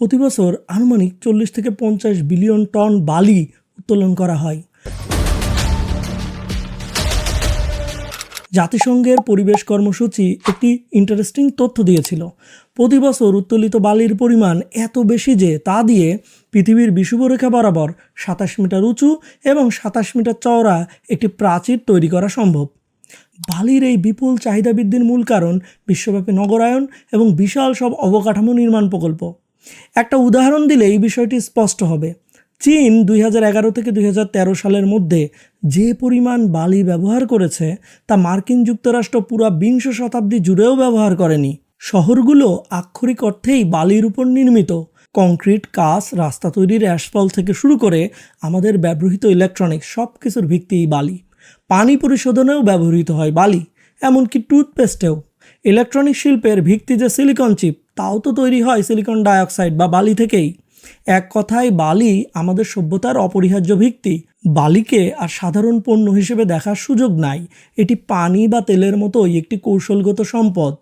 প্রতি বছর আনুমানিক চল্লিশ থেকে পঞ্চাশ বিলিয়ন টন বালি উত্তোলন করা হয়। জাতিসংঘের পরিবেশ কর্মসূচি একটি ইন্টারেস্টিং তথ্য দিয়েছিল। প্রতি বছর উত্তোলিত বালির পরিমাণ এত বেশি যে তা দিয়ে পৃথিবীর বিষুবরেখা বরাবর সাতাশ মিটার উঁচু এবং সাতাশ মিটার চওড়া একটি প্রাচীর তৈরি করা সম্ভব। বালির এই বিপুল চাহিদা বৃদ্ধির মূল কারণ বিশ্বব্যাপী নগরায়ন এবং বিশাল সব অবকাঠামো নির্মাণ প্রকল্প। একটা উদাহরণ দিলে এই বিষয়টি স্পষ্ট হবে। চীন দুই হাজার এগারো থেকে দুই হাজার তেরো সালের মধ্যে যে পরিমাণ বালি ব্যবহার করেছে, তা মার্কিন যুক্তরাষ্ট্র পুরা বিংশ শতাব্দী জুড়েও ব্যবহার করেনি। শহরগুলো আক্ষরিক অর্থেই বালির উপর নির্মিত। কংক্রিট, কাঁচ, রাস্তা তৈরির অ্যাসফল থেকে শুরু করে আমাদের ব্যবহৃত ইলেকট্রনিক্স সব কিছুর ভিত্তিই বালি। পানি পরিশোধনেও ব্যবহৃত হয় বালি, এমনকি টুথপেস্টেও। ইলেকট্রনিক শিল্পের ভিত্তি যে সিলিকন চিপ, তাও তো তৈরি হয় সিলিকন ডাইঅক্সাইড বা বালি থেকেই। এক কথায়, বালি আমাদের সভ্যতার অপরিহার্য ভিত্তি। বালিকে আর সাধারণ পণ্য হিসেবে দেখার সুযোগ নাই। এটি পানি বা তেলের মতোই একটি কৌশলগত সম্পদ।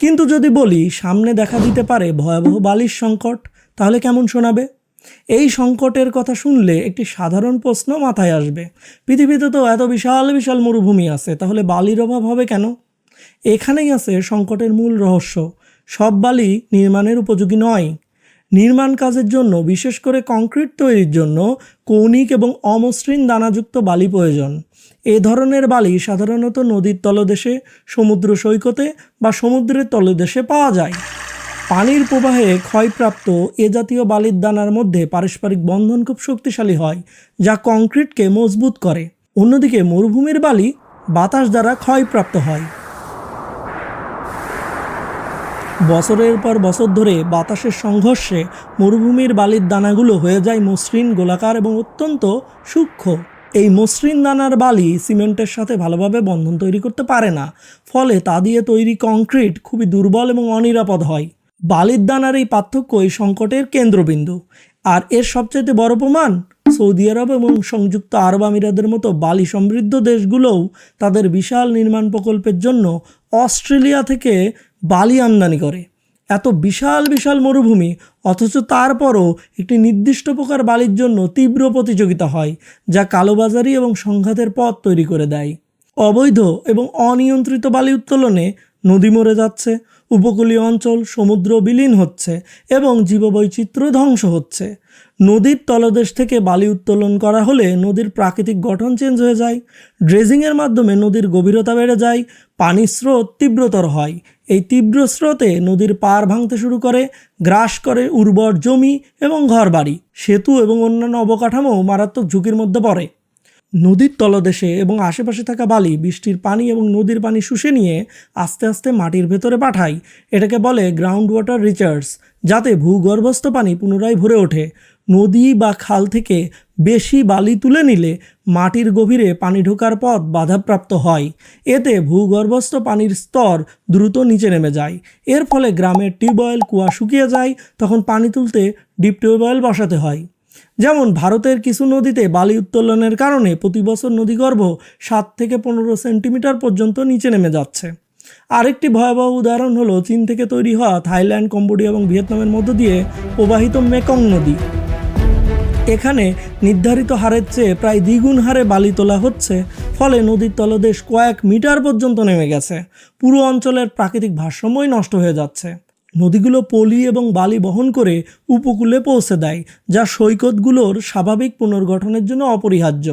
কিন্তু যদি বলি, সামনে দেখা দিতে পারে ভয়াবহ বালির সংকট, তাহলে কেমন শোনাবে? এই সংকটের কথা শুনলে একটি সাধারণ প্রশ্ন মাথায় আসবে। পৃথিবীতে তো এত বিশাল বিশাল মরুভূমি আছে, তাহলে বালির অভাব হবে কেন? এখানেই আছে সংকটের মূল রহস্য। সব বালি নির্মাণের উপযোগী নয়। নির্মাণ কাজের জন্য, বিশেষ করে কংক্রিট তৈরির জন্য, কৌণিক এবং অমসৃণ দানাযুক্ত বালি প্রয়োজন। এ ধরনের বালি সাধারণত নদীর তলদেশে, সমুদ্র সৈকতে বা সমুদ্রের তলদেশে পাওয়া যায়। পানির প্রবাহে ক্ষয়প্রাপ্ত এ জাতীয় বালির দানার মধ্যে পারস্পরিক বন্ধন খুব শক্তিশালী হয়, যা কংক্রিটকে মজবুত করে। অন্যদিকে মরুভূমির বালি বাতাস দ্বারা ক্ষয়প্রাপ্ত হয়। বছরের পর বছর ধরে বাতাসের সংঘর্ষে মরুভূমির বালির দানাগুলো হয়ে যায় মসৃণ গোলাকার এবং অত্যন্ত সূক্ষ্ম। এই মসৃণ দানার বালি সিমেন্টের সাথে ভালোভাবে বন্ধন তৈরি করতে পারে না, ফলে তা দিয়ে তৈরি কংক্রিট খুবই দুর্বল এবং অনিরাপদ হয়। বালির দানার এই পার্থক্য এই সংকটের কেন্দ্রবিন্দু। আর এর সবচেয়ে বড় প্রমাণ, সৌদি আরব এবং সংযুক্ত আরব আমিরাদের মতো বালি সমৃদ্ধ দেশগুলোও তাদের বিশাল নির্মাণ প্রকল্পের জন্য অস্ট্রেলিয়া থেকে বালি আমদানি করে। এত বিশাল বিশাল মরুভূমি, অথচ তারপরও একটি নির্দিষ্ট প্রকার বালির জন্য তীব্র প্রতিযোগিতা হয়, যা কালোবাজারি এবং সংঘাতের পথ তৈরি করে দেয়। অবৈধ এবং অনিয়ন্ত্রিত বালি উত্তোলনে নদী মরে যাচ্ছে, উপকূলীয় অঞ্চল, সমুদ্র বিলীন হচ্ছে এবং জীববৈচিত্র্য ধ্বংস হচ্ছে। নদীর তলদেশ থেকে বালি উত্তোলন করা হলে নদীর প্রাকৃতিক গঠন চেঞ্জ হয়ে যায়, ড্রেজিংয়ের মাধ্যমে নদীর গভীরতা বেড়ে যায়, পানির স্রোত তীব্রতর হয় এই তীব্র স্রোতে নদীর পার ভাঙতে শুরু করে, গ্রাস করে উর্বর জমি এবং ঘরবাড়ি, সেতু এবং অন্যান্য অবকাঠামো মারাত্মক ঝুঁকির মধ্যে পড়ে। নদীর তলদেশে এবং আশেপাশে থাকা বালি বৃষ্টির পানি এবং নদীর পানি শুষে নিয়ে আস্তে আস্তে মাটির ভেতরে পাঠায়। এটাকে বলে গ্রাউন্ড ওয়াটার রিচার্জ যাতে ভূগর্ভস্থ পানি পুনরায় ভরে ওঠে। নদী বা খাল থেকে বেশি বালি তুলে নিলে মাটির গভীরে পানি ঢোকার পথ বাধাপ্রাপ্ত হয়। এতে ভূগর্ভস্থ পানির স্তর দ্রুত নিচে নেমে যায়। এর ফলে গ্রামের টিউবওয়েল কুয়া শুকিয়ে যায়, তখন পানি তুলতে ডিপ টিউবওয়েল বসাতে হয়। যেমন ভারতের কিছু নদীতে বালি উত্তোলনের কারণে প্রতি বছর নদীগর্ভ সাত থেকে পনেরো সেন্টিমিটার পর্যন্ত নিচে নেমে যাচ্ছে। আরেকটি ভয়াবহ উদাহরণ হলো চীন থেকে তৈরি হওয়া থাইল্যান্ড, কম্বোডিয়া এবং ভিয়েতনামের মধ্য দিয়ে প্রবাহিত মেকং নদী। এখানে নির্ধারিত হারের চেয়ে প্রায় দ্বিগুণ হারে বালি তোলা হচ্ছে, ফলে নদীর তলদেশ কয়েক মিটার পর্যন্ত নেমে গেছে। পুরো অঞ্চলের প্রাকৃতিক ভারসাম্যই নষ্ট হয়ে যাচ্ছে। নদীগুলো পলি এবং বালি বহন করে উপকূলে পৌঁছে দেয়, যা সৈকতগুলোর স্বাভাবিক পুনর্গঠনের জন্য অপরিহার্য।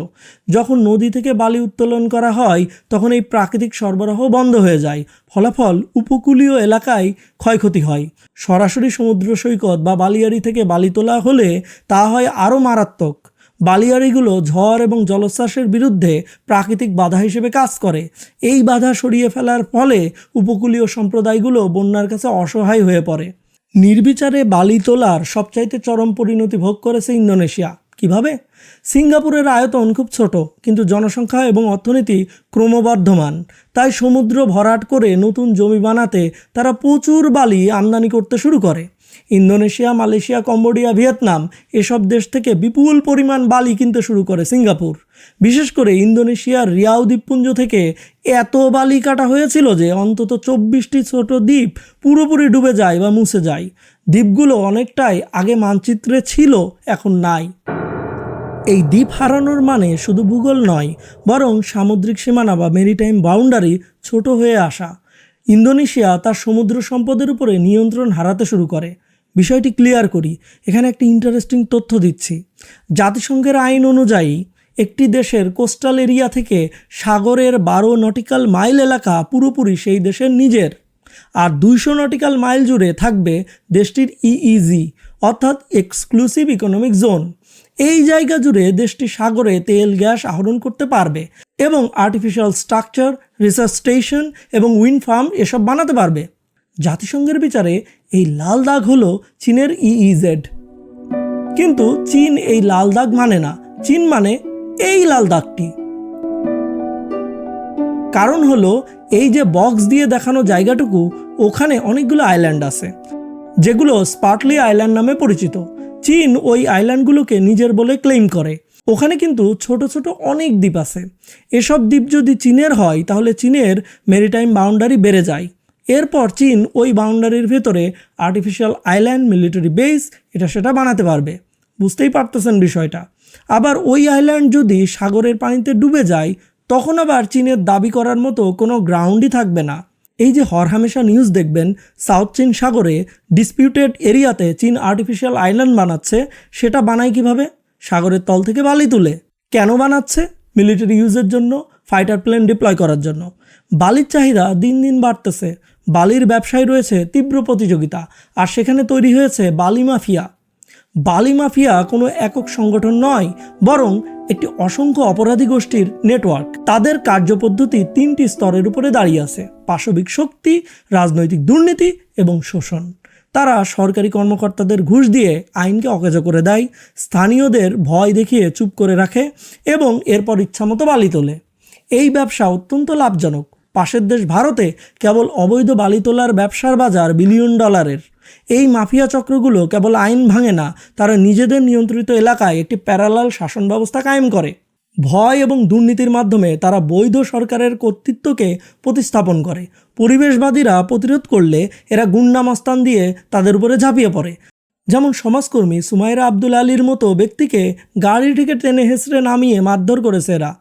যখন নদী থেকে বালি উত্তোলন করা হয়, তখন এই প্রাকৃতিক সরবরাহ বন্ধ হয়ে যায়, ফলাফল উপকূলীয় এলাকায় ক্ষয়ক্ষতি হয়। সরাসরি সমুদ্র সৈকত বা বালিয়াড়ি থেকে বালি তোলা হলে তা হয় আরও মারাত্মক। বালিয়াড়িগুলো ঝড় এবং জলোচ্ছ্বাসের বিরুদ্ধে প্রাকৃতিক বাধা হিসেবে কাজ করে। এই বাধা সরিয়ে ফেলার ফলে উপকূলীয় সম্প্রদায়গুলো বন্যার কাছে অসহায় হয়ে পড়ে। নির্বিচারে বালি তোলার সবচাইতে চরম পরিণতি ভোগ করেছে ইন্দোনেশিয়া। কীভাবে? সিঙ্গাপুরের আয়তন খুব ছোট, কিন্তু জনসংখ্যা এবং অর্থনীতি ক্রমবর্ধমান। তাই সমুদ্র ভরাট করে নতুন জমি বানাতে তারা প্রচুর বালি আমদানি করতে শুরু করে। ইন্দোনেশিয়া, মালয়েশিয়া, কম্বোডিয়া, ভিয়েতনাম এসব দেশ থেকে বিপুল পরিমাণ বালি কিনতে শুরু করে সিঙ্গাপুর। বিশেষ করে ইন্দোনেশিয়ার রিয়াও দ্বীপপুঞ্জ থেকে এত বালি কাটা হয়েছিল যে অন্তত চব্বিশটি ছোট দ্বীপ পুরোপুরি ডুবে যায় বা মুছে যায়। দ্বীপগুলো অনেকটাই আগে মানচিত্রে ছিল, এখন নাই। এই দ্বীপ হারানোর মানে শুধু ভূগোল নয়, বরং সামুদ্রিক সীমানা বা মেরিটাইম বাউন্ডারি ছোট হয়ে আসা। ইন্দোনেশিয়া তার সমুদ্র সম্পদের উপরে নিয়ন্ত্রণ হারাতে শুরু করে। বিষয়টি ক্লিয়ার করি, এখানে একটি ইন্টারেস্টিং তথ্য দিচ্ছি। জাতিসংঘের আইন অনুযায়ী, একটি দেশের কোস্টাল এরিয়া থেকে সাগরের বারো নটিক্যাল মাইল এলাকা পুরোপুরি সেই দেশের নিজের। আর দুইশো নটিক্যাল মাইল জুড়ে থাকবে দেশটির ইইজি অর্থাৎ এক্সক্লুসিভ ইকোনমিক জোন এই জায়গা জুড়ে দেশটি সাগরে তেল, গ্যাস আহরণ করতে পারবে। এবং আর্টিফিশিয়াল স্ট্রাকচার রিসার্চ স্টেশন এবং উইন্ড ফার্ম এসব বানাতে পারবে। জাতিসংঘের বিচারে এই লাল দাগ হলো চীনের ইইজেড কিন্তু চীন এই লাল দাগ মানে না, চীন মানে এই লাল দাগটি। কারণ হলো এই যে বক্স দিয়ে দেখানো জায়গাটুকু, ওখানে অনেকগুলো আইল্যান্ড আছে, যেগুলো স্পার্টলি আইল্যান্ড নামে পরিচিত। চীন ওই আইল্যান্ডগুলোকে নিজের বলে ক্লেম করে। ওখানে কিন্তু ছোট ছোট অনেক দ্বীপ আছে। এসব দ্বীপ যদি চীনের হয়, তাহলে চীনের মেরিটাইম বাউন্ডারি বেড়ে যায়। এরপর চীন ওই বাউন্ডারির ভেতরে আর্টিফিশিয়াল আইল্যান্ড মিলিটারি বেস এটা সেটা বানাতে পারবে। বুঝতেই পারতেছেন বিষয়টা। আবার ওই আইল্যান্ড যদি সাগরের পানিতে ডুবে যায়, তখন আবার চীনের দাবি করার মতো কোনো গ্রাউন্ডই থাকবে না। এই যে হরহামেশা নিউজ দেখবেন সাউথ চীন সাগরে ডিসপিউটেড এরিয়াতে চীন আর্টিফিশিয়াল আইল্যান্ড বানাচ্ছে, সেটা বানায় কীভাবে? সাগরের তল থেকে বালি তুলে। কেন বানাচ্ছে? মিলিটারি ইউজের জন্য ফাইটার প্লেন ডিপ্লয় করার জন্য। বালির চাহিদা দিন দিন বাড়তেছে। বালির ব্যবসায় রয়েছে তীব্র প্রতিযোগিতা। আর সেখানে তৈরি হয়েছে বালি মাফিয়া। বালি মাফিয়া কোনো একক সংগঠন নয়, বরং একটি অসংখ্য অপরাধী গোষ্ঠীর নেটওয়ার্ক তাদের কার্যপদ্ধতি তিনটি স্তরের উপরে দাঁড়িয়ে আছে। পাশবিক শক্তি, রাজনৈতিক দুর্নীতি এবং শোষণ। তারা সরকারি কর্মকর্তাদের ঘুষ দিয়ে আইনকে অকেজ করে দেয়, স্থানীয়দের ভয় দেখিয়ে চুপ করে রাখে এবং এরপর ইচ্ছামতো বালি তোলে। এই ব্যবসা অত্যন্ত লাভজনক। পাশের দেশ ভারতে কেবল অবৈধ বালি তোলার ব্যবসার বাজার বিলিয়ন ডলারের। এই মাফিয়া চক্রগুলো কেবল আইন ভাঙে না, তারা নিজেদের নিয়ন্ত্রিত এলাকায় একটি প্যারালাল শাসন ব্যবস্থা কায়েম করে। ভয় এবং দুর্নীতির মাধ্যমে তারা বৈধ সরকারের কর্তৃত্বকে প্রতিস্থাপন করে। পরিবেশবাদীরা প্রতিরোধ করলে এরা গুন্ডা মস্তান দিয়ে তাদের উপরে ঝাঁপিয়ে পড়ে। যেমন সমাজকর্মী সুমাইরা আবদুল আলীর মতো ব্যক্তিকে গাড়ি থেকে টেনে হেসড়ে নামিয়ে মারধর করেছে এরা।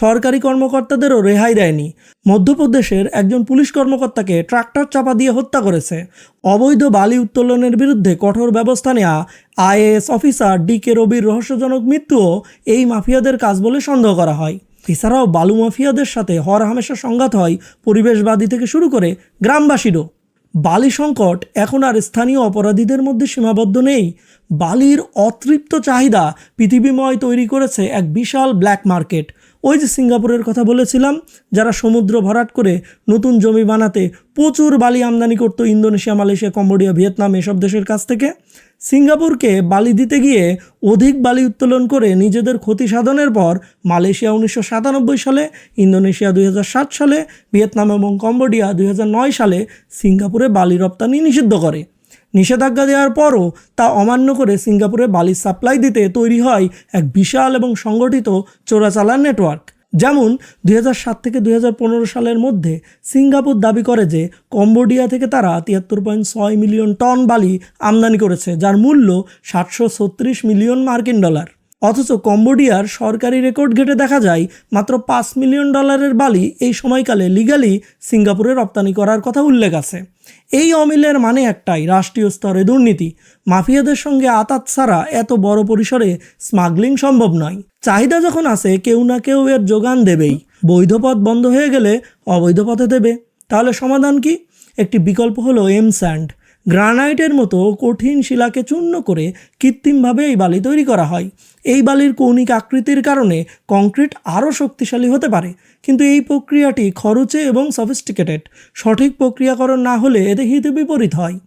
সরকারি কর্মকর্তাদেরও রেহাই দেয়নি। মধ্যপ্রদেশের একজন পুলিশ কর্মকর্তাকে ট্রাক্টর চাপা দিয়ে হত্যা করেছে। অবৈধ বালি উত্তোলনের বিরুদ্ধে কঠোর ব্যবস্থা নেওয়া আইএএস অফিসার ডি কে রবির রহস্যজনক মৃত্যুও এই মাফিয়াদের কাজ বলে সন্দেহ করা হয়। এছাড়াও বালু মাফিয়াদের সাথে হর হামেশা সংঘাত হয় পরিবেশবাদী থেকে শুরু করে গ্রামবাসীরও। বালি সংকট এখন আর স্থানীয় অপরাধীদের মধ্যে সীমাবদ্ধ নেই। বালির অতৃপ্ত চাহিদা পৃথিবীময় তৈরি করেছে এক বিশাল ব্ল্যাক মার্কেট। ওই যে সিঙ্গাপুরের কথা বলেছিলাম, যারা সমুদ্র ভরাট করে নতুন জমি বানাতে প্রচুর বালি আমদানি করতো ইন্দোনেশিয়া, মালয়েশিয়া, কম্বোডিয়া, ভিয়েতনাম এসব দেশের কাছ থেকে, সিঙ্গাপুরকে বালি দিতে গিয়ে অধিক বালি উত্তোলন করে নিজেদের ক্ষতি সাধনের পর মালয়েশিয়া উনিশশো সাতানব্বই সালে, ইন্দোনেশিয়া দুই হাজার সাত সালে, ভিয়েতনাম এবং কম্বোডিয়া দুই হাজার নয় সালে সিঙ্গাপুরে বালি রপ্তানি নিষিদ্ধ করে। নিষেধাজ্ঞা দেওয়ার পরও তা অমান্য করে সিঙ্গাপুরে বালির সাপ্লাই দিতে তৈরি হয় এক বিশাল এবং সংগঠিত চোরাচালান নেটওয়ার্ক। যেমন, দুই থেকে দুই হাজার পনেরো সালের মধ্যে সিঙ্গাপুর দাবি করে যে কম্বোডিয়া থেকে তারা তিয়াত্তর পয়েন্ট ছয় মিলিয়ন টন বালি আমদানি করেছে, যার মূল্য সাতশো ছত্রিশ মিলিয়ন মার্কিন ডলার। অথচ কম্বোডিয়ার সরকারি রেকর্ড ঘেটে দেখা যায়, মাত্র পাঁচ মিলিয়ন ডলারের বালি এই সময়কালে লিগালি সিঙ্গাপুরে রপ্তানি করার কথা উল্লেখ আছে। এই অমিলের মানে একটাই, রাষ্ট্রীয় স্তরে দুর্নীতি। মাফিয়াদের সঙ্গে আতাত ছাড়া এত বড় পরিসরে স্মাগলিং সম্ভব নয়। চাহিদা যখন আছে, কেউ না কেউ এর যোগান দেবেই। বৈধ পথ বন্ধ হয়ে গেলে অবৈধ পথে দেবে। তাহলে সমাধান কি? একটি বিকল্প হলো এম স্যান্ড গ্রানাইটের মতো কঠিন শিলাকে চূর্ণ করে কৃত্রিমভাবে এই বালি তৈরি করা হয়। এই বালির কৌণিক আকৃতির কারণে কংক্রিট আরও শক্তিশালী হতে পারে। কিন্তু এই প্রক্রিয়াটি খরচে এবং সফিস্টিকেটেড সঠিক প্রক্রিয়াকরণ না হলে এতে হিতে বিপরীত হয়।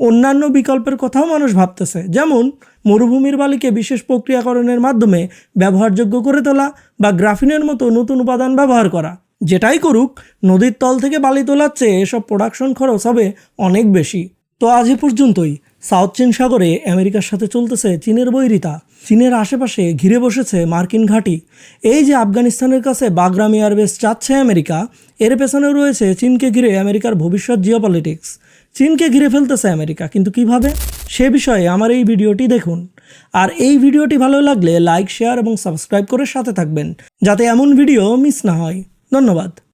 অন্যান্য বিকল্পের কথাও মানুষ ভাবতেছে। যেমন, মরুভূমির বালিকে বিশেষ প্রক্রিয়াকরণের মাধ্যমে ব্যবহারযোগ্য করে তোলা বা গ্রাফিনের মতো নতুন উপাদান ব্যবহার করা। যেটাই করুক, নদীর তল থেকে বালি তোলার চেয়ে এসব প্রোডাকশন খরচ হবে অনেক বেশি। তো আজ এ পর্যন্তই। সাউথ চীন সাগরে আমেরিকার সাথে চলতেছে চীনের বৈরিতা। চীনের আশেপাশে ঘিরে বসেছে মার্কিন ঘাঁটি। এই যে আফগানিস্তানের কাছে বাগরাম এয়ারবেস চাচ্ছে আমেরিকা, এর পেছনে রয়েছে চীনকে ঘিরে আমেরিকার ভবিষ্যৎ জিওপলিটিক্স। চীনকে ঘিরে ফেলতেছে আমেরিকা, কিন্তু কীভাবে? সে বিষয়ে আমার এই ভিডিওটি দেখুন। আর এই ভিডিওটি ভালো লাগলে লাইক, শেয়ার এবং সাবস্ক্রাইব করে সাথে থাকবেন, যাতে এমন ভিডিও মিস না হয়। ধন্যবাদ।